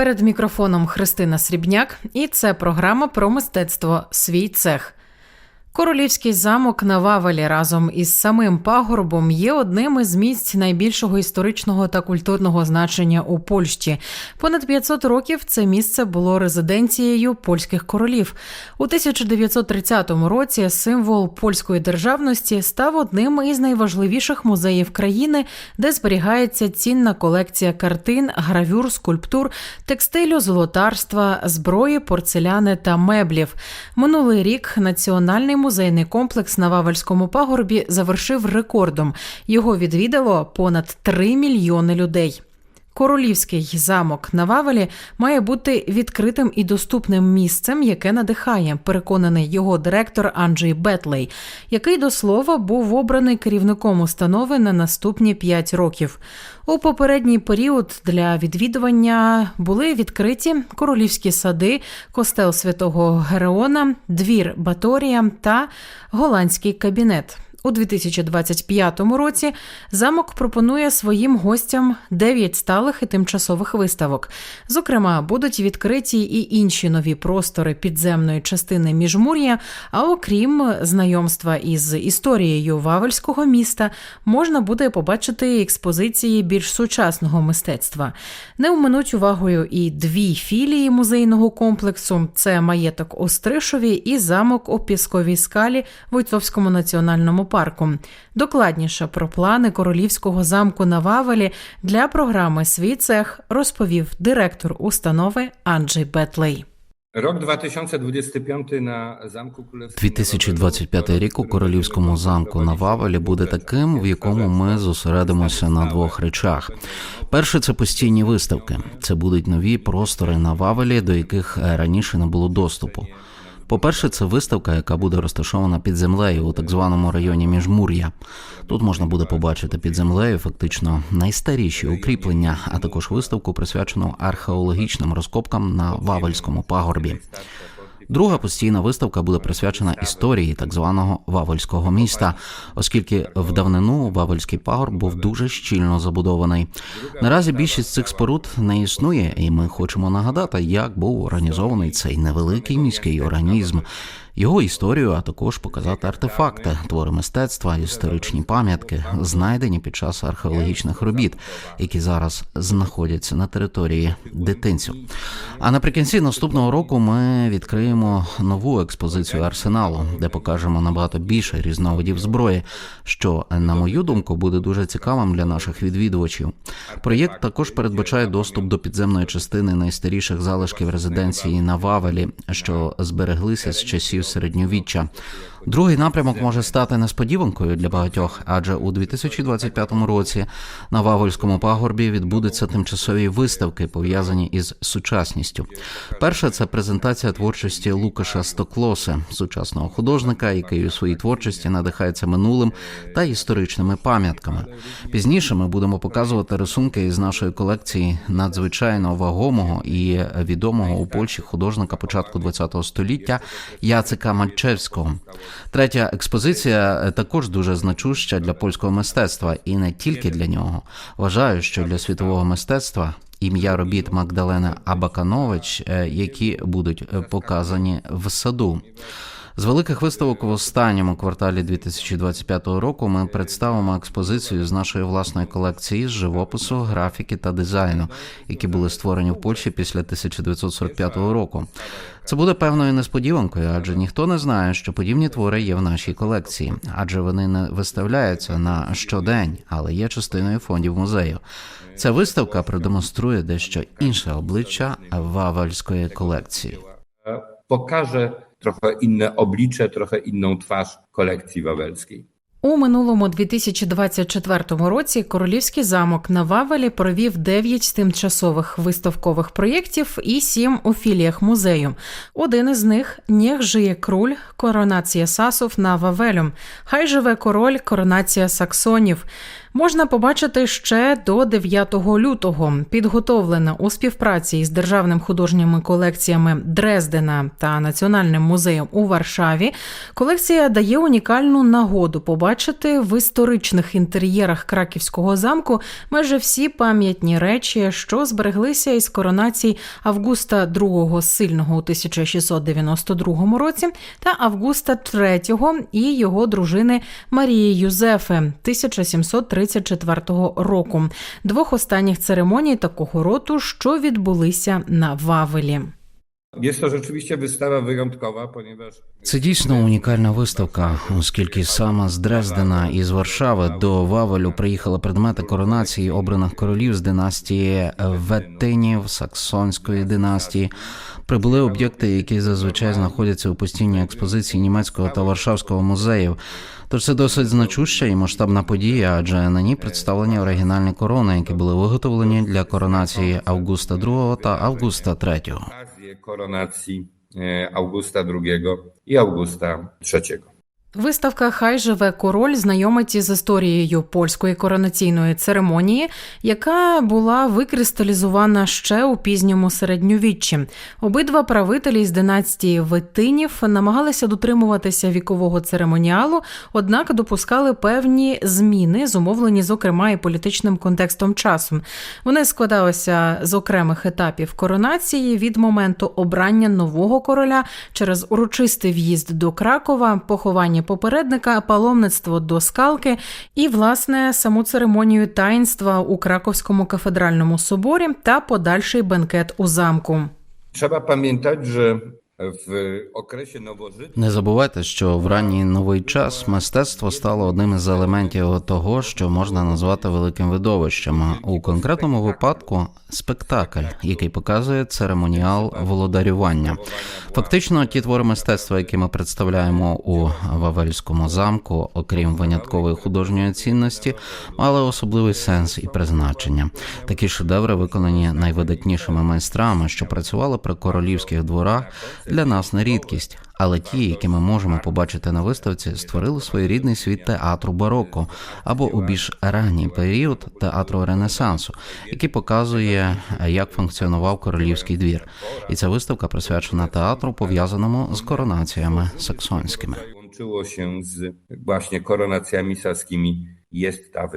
Перед мікрофоном Христина Срібняк, і це програма про мистецтво Свій цех. Королівський замок на Вавелі разом із самим пагорбом є одним із місць найбільшого історичного та культурного значення у Польщі. Понад 500 років це місце було резиденцією польських королів. У 1930 році символ польської державності став одним із найважливіших музеїв країни, де зберігається цінна колекція картин, гравюр, скульптур, текстилю, золотарства, зброї, порцеляни та меблів. Минулий рік національний музейний комплекс на Вавельському пагорбі завершив рекордом. Його відвідало понад 3 мільйони людей. Королівський замок на Вавелі має бути відкритим і доступним місцем, яке надихає, переконаний його директор Анджей Бетлей, який до слова був обраний керівником установи на наступні 5 років. У попередній період для відвідування були відкриті королівські сади, костел святого Гереона, двір Баторія та голландський кабінет. У 2025 році замок пропонує своїм гостям 9 сталих і тимчасових виставок. Зокрема, будуть відкриті і інші нові простори підземної частини міжмур'я. А окрім знайомства із історією Вавельського міста, можна буде побачити експозиції більш сучасного мистецтва. Не уминуть увагою і дві філії музейного комплексу: це маєток Остришові і замок у Пісковій скалі в Войцовському національному парку. Докладніше про плани королівського замку на Вавелі для програми Свій цех розповів директор установи Анджей Бетлей. Rok 2025 на замку Крólewskim. 2025 рік у королівському замку на Вавелі буде таким, в якому ми зосередимося на двох речах. Перше це постійні виставки. Це будуть нові простори на Вавелі, до яких раніше не було доступу. По-перше, це виставка, яка буде розташована під землею у так званому районі Міжмур'я. Тут можна буде побачити під землею фактично найстаріші укріплення, а також виставку, присвячену археологічним розкопкам на Вавельському пагорбі. Друга постійна виставка буде присвячена історії так званого Вавельського міста, оскільки в давнину Вавельський пагорб був дуже щільно забудований. Наразі більшість цих споруд не існує, і ми хочемо нагадати, як був організований цей невеликий міський організм. Його історію, а також показати артефакти, твори мистецтва, історичні пам'ятки, знайдені під час археологічних робіт, які зараз знаходяться на території дитинців. А наприкінці наступного року ми відкриємо нову експозицію арсеналу, де покажемо набагато більше різновидів зброї, що, на мою думку, буде дуже цікавим для наших відвідувачів. Проєкт також передбачає доступ до підземної частини найстаріших залишків резиденції на Вавелі, що збереглися з часів середньовіччя. Другий напрямок може стати несподіванкою для багатьох, адже у 2025 році на Вавольському пагорбі відбудуться тимчасові виставки, пов'язані із сучасністю. Перша це презентація творчості Лукаша Стоклоси, сучасного художника, який у своїй творчості надихається минулим та історичними пам'ятками. Пізніше ми будемо показувати рисунки із нашої колекції надзвичайно вагомого і відомого у Польщі художника початку ХХ століття Яцика Мальчевського. Третя експозиція також дуже значуща для польського мистецтва, і не тільки для нього. Вважаю, що для світового мистецтва. Ім'я робіт Магдалена Абаканович, е, які будуть е, показані в саду. З великих виставок в останньому кварталі 2025 року ми представимо експозицію з нашої власної колекції з живопису, графіки та дизайну, які були створені в Польщі після 1945 року. Це буде певною несподіванкою, адже ніхто не знає, що подібні твори є в нашій колекції, адже вони не виставляються на щодень, але є частиною фондів музею. Ця виставка продемонструє дещо інше обличчя Вавельської колекції. Pokaże trochę inne oblicze, trochę inną twarz kolekcji wawelskiej. У минулому 2024 році Королівський замок на Вавелі провів 9 тимчасових виставкових проєктів і 7 у філіях музею. Один із них «Нєх жиє круль. Коронація сасов на Вавелю. Хай живе король, коронація саксонів. можна побачити ще до 9 лютого. Підготовлена у співпраці із державним художніми колекціями Дрездена та Національним музеєм у Варшаві. Колекція дає унікальну нагоду побачити в історичних інтер'єрах краківського замку майже всі пам'ятні речі, що збереглися із коронацій Августа II Сильного у 1692 році та Августа III і його дружини Марії Юзефи 1734 року. Двох останніх церемоній такого роду, що відбулися на Вавелі. Jest to rzeczywiście wystawa wyjątkowa, Це дійсно унікальна виставка, оскільки саме з Дрездена і з Варшави до Вавелю приїхали предмети коронації обраних королів з династії Веттинів, Саксонської династії. Прибули об'єкти, які зазвичай знаходяться у постійній експозиції німецького та Варшавського музеїв. Тож це досить значуща і масштабна подія, адже на ній представлені оригінальні корони, які були виготовлені для коронації Августа II та Августа III. Koronacji e, Augusta II i Augusta III. Виставка Хай живе король знайомить із історією польської коронаційної церемонії, яка була викристалізована ще у пізньому середньовіччі. Обидва правителі з династії Витинів намагалися дотримуватися вікового церемоніалу, однак допускали певні зміни, зумовлені, зокрема, і політичним контекстом часу. Вони складалися з окремих етапів коронації від моменту обрання нового короля через урочистий в'їзд до Кракова, поховання попередника, паломництво до скалки і, власне, саму церемонію таїнства у Краковському кафедральному соборі та подальший бенкет у замку. Треба пам'ятати, że okresie nowożytnym Не забувайте, що в ранній новий час мистецтво стало одним із елементів того, що можна назвати великим видовищем. У конкретному випадку спектакль, який показує церемоніал володарювання. Фактично, ті твори мистецтва, які ми представляємо у Вавельському замку, окрім виняткової художньої цінності, мали особливий сенс і призначення. Такі шедеври виконані найвидатнішими майстрами, що працювали при королівських дворах, для нас не рідкість. Але ті, які ми можемо побачити на виставці, створили своєрідний світ театру бароко або у більш ранній період театру Ренесансу, який показує, як функціонував королівський двір. І ця виставка присвячена театру, пов'язаному з коронаціями саксонськими. się z właśnie koronacjami saskimi, jest ta.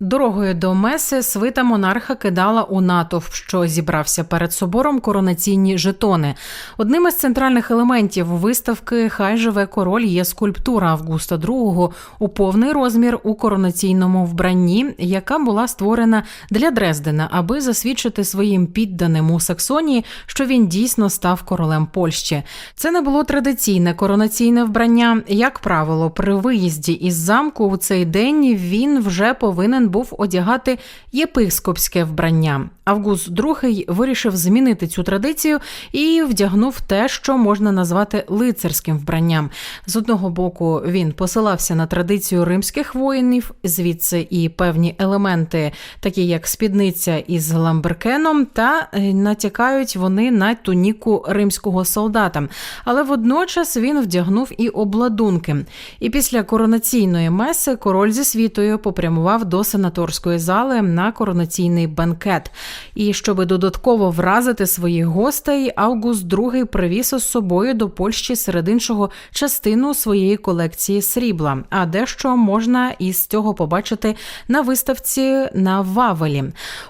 Дорогою до Меси свита монарха кидала у натовп, що зібрався перед собором коронаційні жетони. Одним із центральних елементів виставки Хай живе король є скульптура Августа II у повний розмір у коронаційному вбранні, яка була створена для Дрездена, аби засвідчити своїм підданим у Саксонії, що він дійсно став королем Польщі. Це не було традиційне коронаційне вбрання. Як правило, при виїзді із замку у цей день він вже повинен був одягати єпископське вбрання. Август II вирішив змінити цю традицію і вдягнув те, що можна назвати лицарським вбранням. З одного боку, він посилався на традицію римських воїнів, звідси і певні елементи, такі як спідниця із ламберкеном, та е, натякають вони на туніку римського солдата. Але водночас він вдягнув і обладунки. І після коронаційної меси король зі світою попрямував до сенаторської зали на коронаційний банкет. І щоб додатково вразити своїх гостей, Август II привіз із собою до Польщі серед іншого частину своєї колекції срібла. А дещо можна із цього побачити на виставці на Вавелі.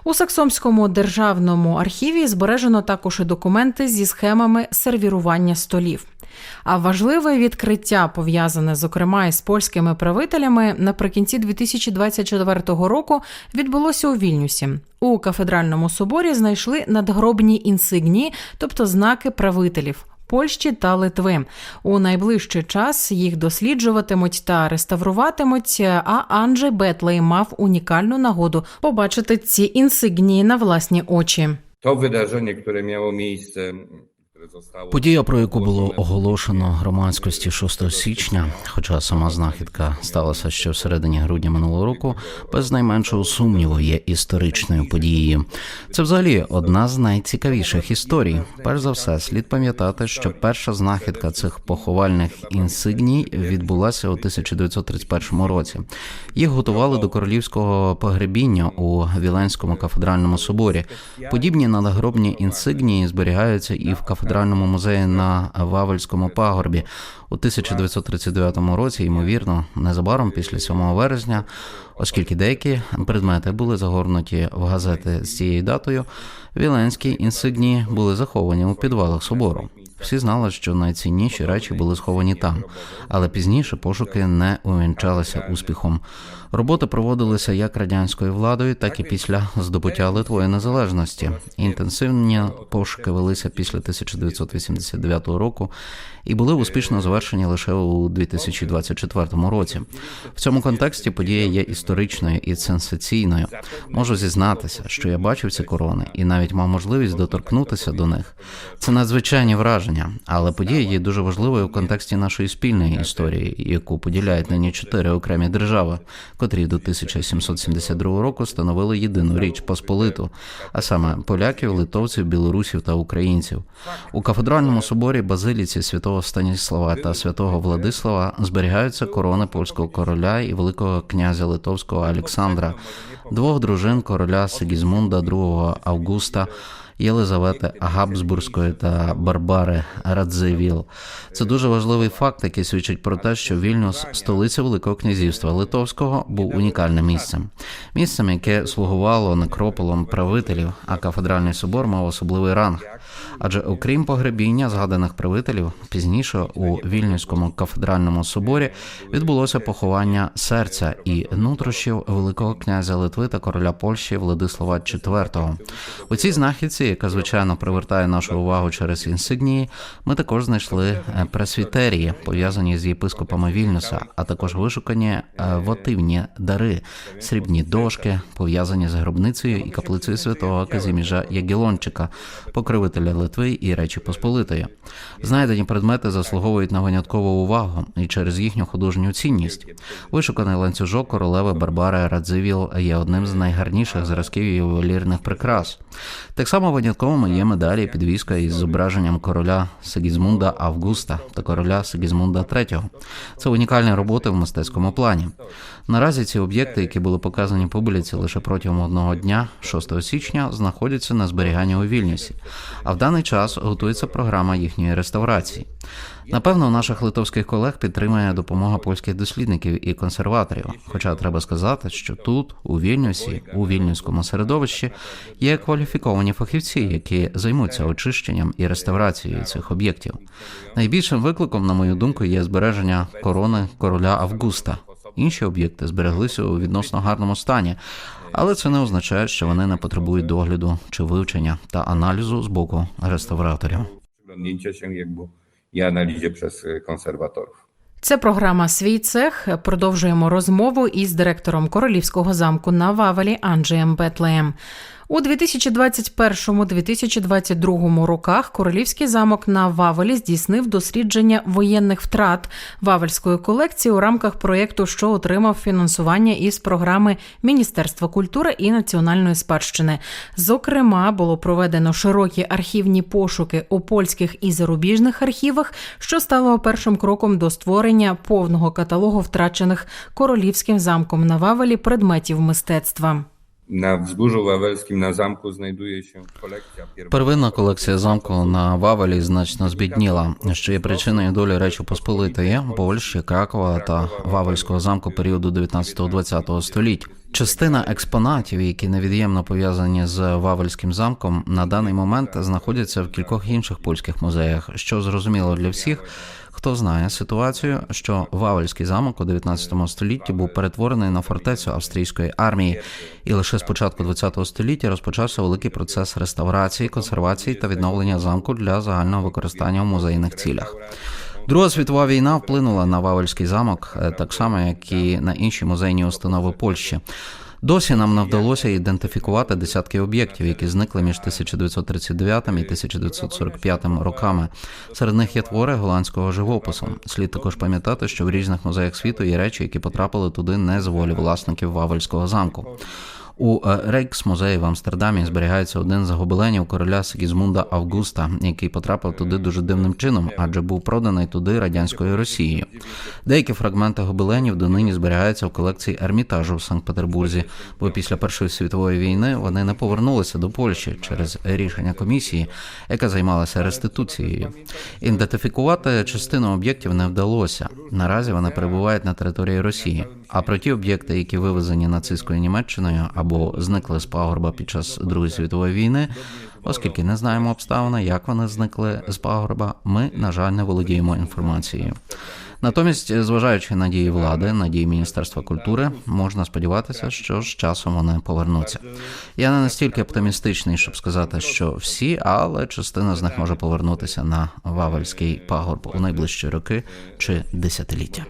У Саксомському державному архіві збережено також і документи зі схемами сервірування столів. А важливе відкриття, пов'язане зокрема із польськими правителями, наприкінці 2024 року відбулося у Вільнюсі. У кафедральному соборі знайшли надгробні інсигнії, тобто знаки правителів. Польщі та Литви у найближчий час їх досліджуватимуть та реставруватимуть. А Анджей Бетлей мав унікальну нагоду побачити ці інсигнії на власні очі. Wydarzenie, które miało miejsce, które Подія, про яку було оголошено громадськості 6 січня, хоча сама знахідка сталася ще в середині грудня минулого року, без найменшого сумніву є історичною подією. Це взагалі одна з найцікавіших історій. Перш за все, слід пам'ятати, що перша знахідка цих поховальних інсигній відбулася у 1931 році. Їх готували до королівського погребіння у Віленському кафедральному соборі. Подібні надгробні інсигнії зберігаються і в кафедральному музеї на Вавельському пагорбі. У 1939 році, ймовірно, незабаром після 7 вересня, оскільки деякі предмети були загорнуті в газети з цією датою, віленські інсигнії були заховані у підвалах собору. Всі знали, що найцінніші речі були сховані там, але пізніше пошуки не увінчалися успіхом. Роботи проводилися як радянською владою, так і після здобуття Литвою незалежності. Інтенсивні пошуки велися після 1989 року і були успішно завершені лише у 2024 році. В цьому контексті подія є історичною і сенсаційною. Можу зізнатися, що я бачив ці корони і навіть мав можливість доторкнутися до них. Це надзвичайні враження, але подія є дуже важливою в контексті нашої спільної історії, яку поділяють нині чотири окремі держави, котрі до 1772 року становили єдину річ Посполиту, а саме поляків, литовців, білорусів та українців. У кафедральному соборі базиліці святого Станіслава та святого Владислава зберігаються корони польського короля і великого князя литовського Олександра, двох дружин короля Сигізмунда II Августа. Єлизавети Габсбурзької та Барбари Радзивіл. Це дуже важливий факт, який свідчить про те, що Вільнюс, столиця Великого князівства Литовського, був унікальним місцем, місцем, яке слугувало некрополом правителів, а кафедральний собор мав особливий ранг. Адже окрім погребіння згаданих правителів, пізніше у Вільнюському кафедральному соборі відбулося поховання серця і нутрощів великого князя Литви та короля Польщі Владислава IV. У цій знахідці, яка звичайно привертає нашу увагу через інсигнії, ми також знайшли е, пресвітерії, пов'язані з єпископами Вільнюса, а також вишукані е, вотивні дари, срібні дошки, пов'язані з гробницею і каплицею святого Казіміжа Ягілончика, покровителя Литви і Речі Посполитої. Знайдені предмети заслуговують на виняткову увагу і через їхню художню цінність. Вишуканий ланцюжок королеви Барбари Радзивіл є одним з найгарніших зразків ювелірних прикрас. Так само винятковими є медалі підвіска із зображенням короля Сигізмунда Августа та короля Сигізмунда III. Це унікальні роботи в мистецькому плані. Наразі ці об'єкти, які були показані публіці лише протягом одного дня, 6 січня, знаходяться на зберіганні у Вільнюсі, а в даний час готується програма їхньої реставрації. Напевно, наших литовських колег підтримує допомога польських дослідників і консерваторів. Хоча треба сказати, що тут, у Вільнюсі, у вільнюському середовищі, є кваліфіковані фахівці, які займуться очищенням і реставрацією цих об'єктів. Найбільшим викликом, на мою думку, є збереження корони короля Августа. Інші об'єкти збереглися у відносно гарному стані, але це не означає, що вони не потребують догляду чи вивчення та аналізу з боку реставраторів. Аналізі i analizie przez konserwatorów. Це програма Свій цех. Продовжуємо розмову із директором королівського замку на Вавелі Анджеєм Бетлеєм. У 2021-2022 роках королівський замок на Вавелі здійснив дослідження воєнних втрат Вавельської колекції у рамках проєкту, що отримав фінансування із програми Міністерства культури і національної спадщини. Зокрема, було проведено широкі архівні пошуки у польських і зарубіжних архівах, що стало першим кроком до створення повного каталогу втрачених королівським замком на Вавелі предметів мистецтва. Na wzgórzu wawelskim na zamku znajduje się kolekcja. Первинна колекція замку на Вавелі значно збідніла, що є причиною долі Речі Посполитої, Польщі, Кракова та Вавельського замку періоду 19-20 століть. Частина експонатів, які невід'ємно пов'язані з Вавельським замком, на даний момент знаходяться в кількох інших польських музеях, що зрозуміло для всіх. Хто знає ситуацію, що Вавельський замок у 19 столітті був перетворений на фортецю австрійської армії, і лише з початку 20 століття розпочався великий процес реставрації, консервації та відновлення замку для загального використання в музейних цілях. Друга світова війна вплинула на Вавельський замок, е, так само як і на інші музейні установи Польщі. Досі нам не вдалося ідентифікувати десятки об'єктів, які зникли між 1939 і 1945 роками. Серед них є твори голландського живопису. Слід також пам'ятати, що в різних музеях світу є речі, які потрапили туди не з волі власників Вавельського замку. У е, Рейкс-музеї в Амстердамі зберігається один з гобеленів короля Сигізмунда Августа, який потрапив туди дуже дивним чином, адже був проданий туди радянською Росією. Деякі фрагменти гобеленів донині зберігаються в колекції Ермітажу в Санкт-Петербурзі, бо після Першої світової війни вони не повернулися до Польщі через рішення комісії, яка займалася реституцією. Ідентифікувати частину об'єктів не вдалося. Наразі вони перебувають на території Росії. А про ті об'єкти, які вивезені нацистською Німеччиною або зникли з пагорба під час Другої світової війни, оскільки не знаємо обставини, як вони зникли з пагорба, ми, на жаль, не володіємо інформацією. Натомість, зважаючи на дії влади, на дії Міністерства культури, можна сподіватися, що з часом вони повернуться. Я не настільки оптимістичний, щоб сказати, що всі, але частина з них може повернутися на Вавельський пагорб у найближчі роки чи десятиліття.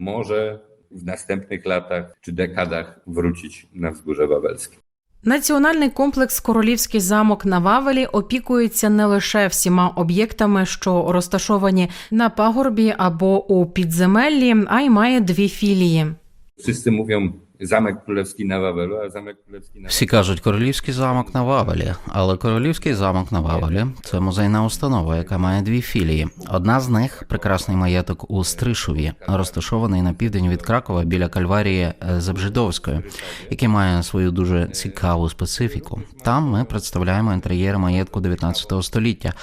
może w następnych latach czy dekadach wrócić na wzgórze wawelskie. Національний комплекс Королівський замок на Вавелі опікується не лише всіма об'єктами, що розташовані на пагорбі або у підземеллі, а й має дві філії. Wszyscy mówią Zamek Królewski na Wawelu, a Zamek Królewski na Всі кажуть королівський замок на Вавелі, але королівський замок на Вавелі це музейна установа, яка має дві філії. Одна з них прекрасний маєток у Стришові, розташований на південь від Кракова біля кальварії Зебжидовської, який має свою дуже цікаву специфіку. Там ми представляємо інтер'єр маєтку 19 століття.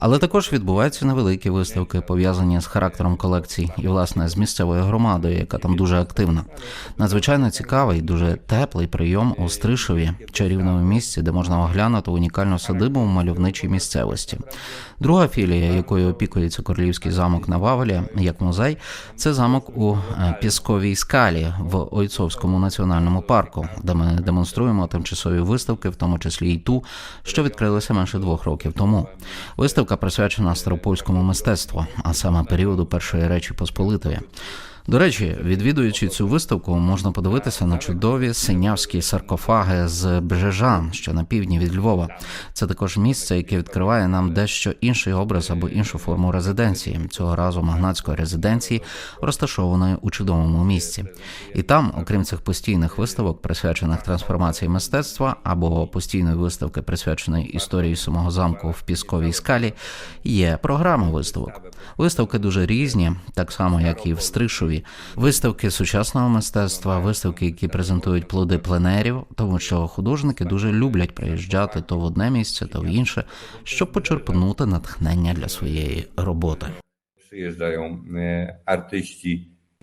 Але також відбуваються невеликі виставки, пов'язані з характером колекцій і, власне, з місцевою громадою, яка там дуже активна. Надзвичайно цікавий, дуже теплий прийом у Стришові, чарівному місці, де можна оглянути унікальну садибу в мальовничій місцевості. Друга філія, якою опікується королівський замок на Вавелі, як музей, це замок у е, Пісковій скалі в Ойцовському національному парку, де ми демонструємо тимчасові виставки, в тому числі й ту, що відкрилася менше двох років тому. Виставка присвячена старопольському мистецтву, а саме періоду Першої Речі Посполитої. До речі, відвідуючи цю виставку, можна подивитися на чудові синявські саркофаги з Бжежан, що на півдні від Львова. Це також місце, яке відкриває нам дещо інший образ або іншу форму резиденції. Цього разу магнатської резиденції, розташованої у чудовому місці. І там, окрім цих постійних виставок, присвячених трансформації мистецтва, або постійної виставки, присвяченої історії самого замку в Пісковій скалі, є програма виставок. Виставки дуже різні, так само як і в Стришові. Виставки сучасного мистецтва, виставки, які презентують плоди пленерів, тому що художники дуже люблять приїжджати то в одне місце, то в інше, щоб почерпнути натхнення для своєї роботи. e, artyści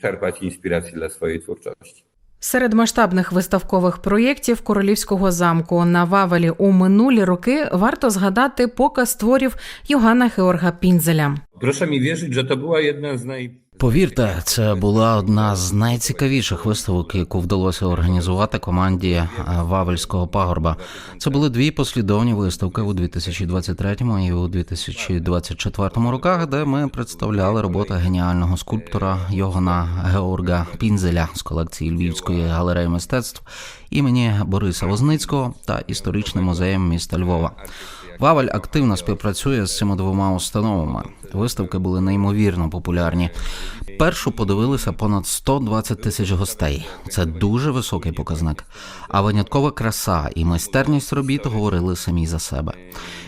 czerpać inspirację dla swojej twórczości. Серед масштабних виставкових проєктів Королівського замку на Вавелі у минулі роки варто згадати показ творів Йоганна Георга Пінзеля. Proszę mi wierzyć, że to była jedna z naj... Повірте, це була одна з найцікавіших виставок, яку вдалося організувати команді е, Вавельського пагорба. Це були дві послідовні виставки у 2023 і у 2024 роках, де ми представляли роботи геніального скульптора Йогана Георга Пінзеля з колекції Львівської галереї мистецтв імені Бориса Возницького та історичним музеєм міста Львова. Вавель активно співпрацює з цими двома установами. Виставки були неймовірно популярні. Першу подивилися понад 120 тисяч гостей. Це дуже високий показник. А виняткова краса і майстерність робіт говорили самі за себе.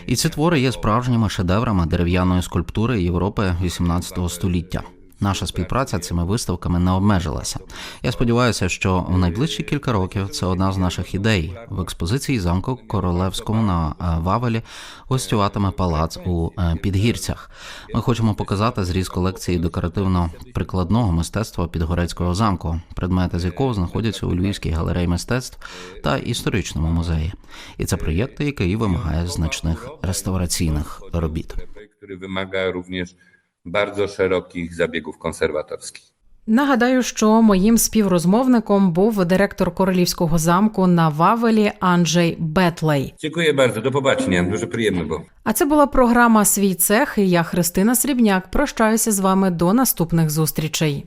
І ці твори є справжніми шедеврами дерев'яної скульптури Європи 18 століття. Наша співпраця цими виставками не обмежилася. Я сподіваюся, що в найближчі кілька років це одна з наших ідей. В експозиції замку Королевському на е, Вавелі гостюватиме палац у е, Підгірцях. Ми хочемо показати зріз колекції декоративно-прикладного мистецтва Підгорецького замку, предмети з якого знаходяться у Львівській галереї мистецтв та історичному музеї. І це проєкт, який вимагає значних реставраційних робіт. projekt, który również bardzo szerokich zabiegów konserwatorskich. Нагадаю, що моїм співрозмовником був директор Королівського замку на Вавелі Анджей Бетлей. Дякую дуже, до побачення. дуже приємно було. А це була програма Свій цех. І я Христина Срібняк. Прощаюся з вами до наступних зустрічей.